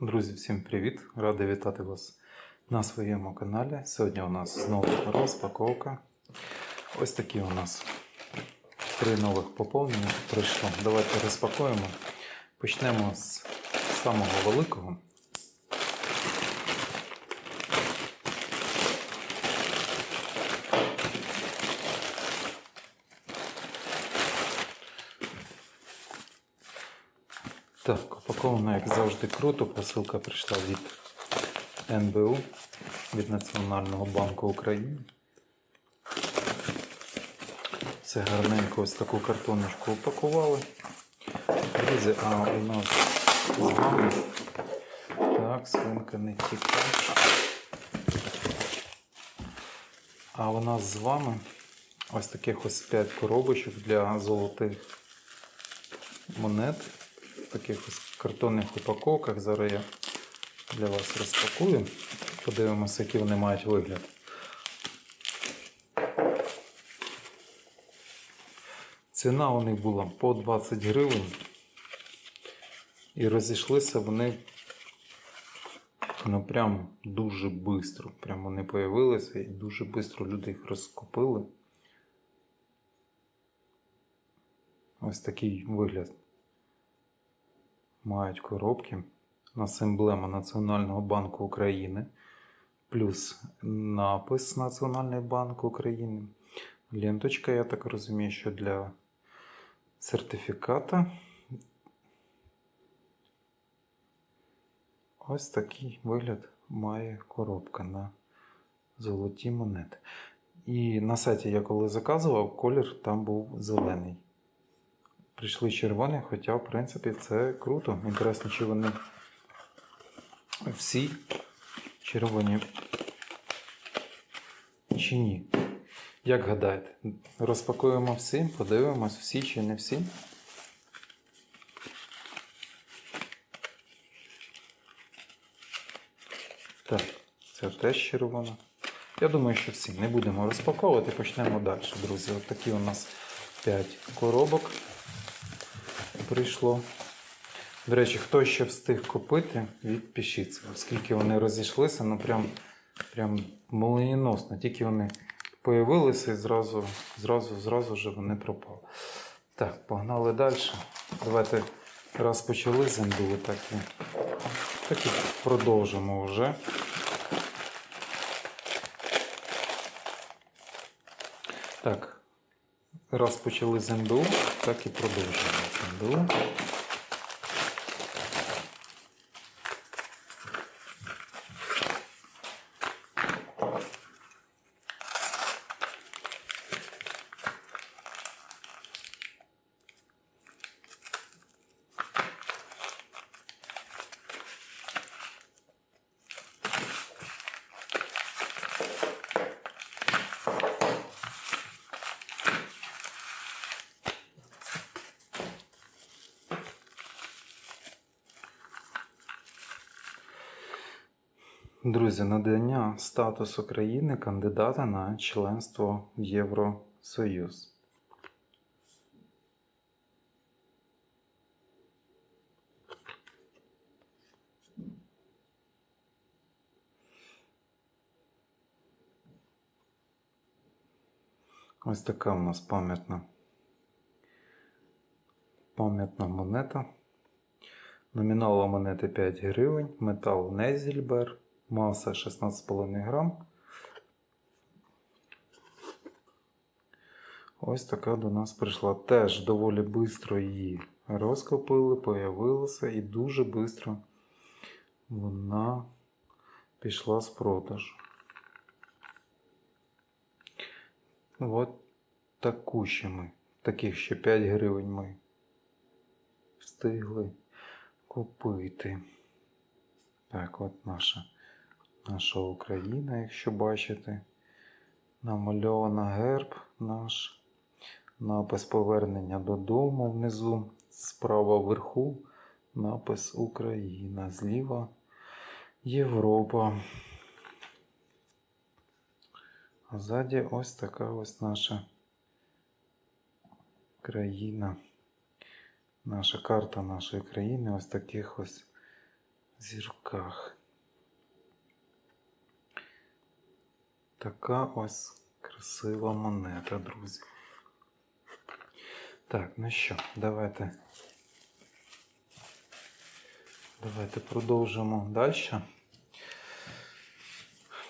Друзі, всім привіт! Радий вітати вас на своєму каналі. Сьогодні у нас знову розпаковка. Ось такі у нас три нових поповнення прийшло. Давайте розпакуємо. Почнемо з самого великого. Так, упаковано, як завжди, круто. Посилка прийшла від НБУ, від Національного банку України. Все гарненько ось таку картоночку упакували. Друзі, а у нас з вами так, свинка не тікає. А у нас з вами ось таких ось 5 коробочок для золотих монет таких картонних упаковках. Зараз я для вас розпакую. Подивимося, який вони мають вигляд. Ціна у них була по 20 гривень. І розійшлися вони ну прям дуже швидко. Прям вони появилися і дуже швидко люди їх розкупили. Ось такий вигляд мають коробки. У нас емблема Національного банку України, плюс напис Національний банк України. Ленточка, я так розумію, що для сертифіката. Ось такий вигляд має коробка на золоті монети. І на сайті я коли заказував, колір там був зелений. Прийшли червоні, хоча, в принципі, це круто. Інтересно, чи вони всі червоні чи ні. Як гадаєте, розпакуємо всі, подивимось, всі чи не всі. Так, це теж червона. Я думаю, що всі. Не будемо розпаковувати, почнемо далі, друзі. От такі у нас 5 коробок прийшло. До речі, хто ще встиг купити, відпишіться, оскільки вони розійшлися, ну прям, прям молнієносно. Тільки вони появилися і зразу, зразу, зразу вже вони пропали. Так, погнали далі. Давайте раз почали з НБУ, так і, так і продовжимо вже. Так, раз почали з так і продовжуємо НБУ. Друзі, надання статусу країни кандидата на членство в Євросоюз. Ось така у нас пам'ятна пам'ятна монета. Номінал монети 5 гривень, метал Незільбер, маса 16,5 грам. Ось така до нас прийшла. Теж доволі швидко її розкопили, появилася і дуже швидко вона пішла з продажу. От таку ще ми, таких ще 5 гривень ми встигли купити. Так, от наша, наша Україна, якщо бачите, намальована герб наш, напис повернення додому внизу, справа вверху напис Україна, зліва Європа. А ззаді ось така ось наша країна. Наша карта нашої країни ось таких ось зірках. Така ось красива монета, друзі. Так, ну що, давайте. Давайте продовжимо далі.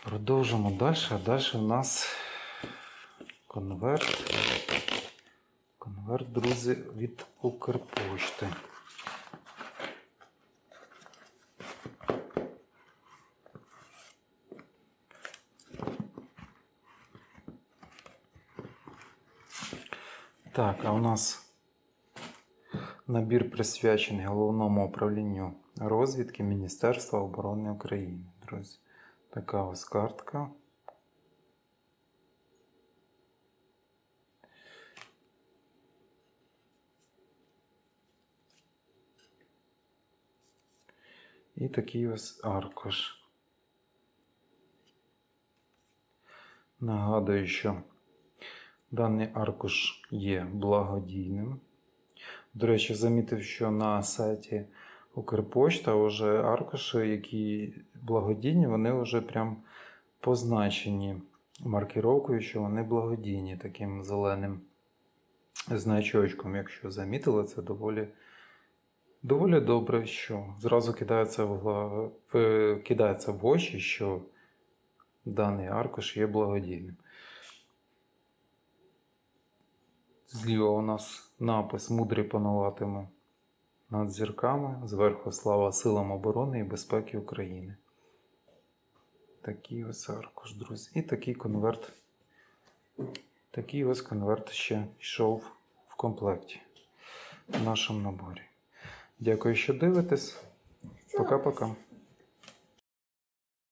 Продовжимо далі. А далі у нас конверт. Конверт, друзі, від Укрпошти. Так, а у нас набір присвячений головному управлінню розвідки Міністерства оборони України. Друзі, така ось картка. І такий ось аркуш. Нагадую, що даний аркуш є благодійним. До речі, замітив, що на сайті Укрпошта вже аркуші, які благодійні, вони вже прям позначені маркіровкою, що вони благодійні таким зеленим значочком. Якщо замітили, це доволі, доволі добре, що зразу кидається в, гла- в- кидається в очі, що даний аркуш є благодійним. Зліва у нас напис Мудрий пануватиме над зірками, зверху слава силам оборони і безпеки України. Такий ось аркуш, друзі. І такий конверт. Такий ось конверт ще йшов в комплекті в нашому наборі. Дякую, що дивитесь. Пока-пока.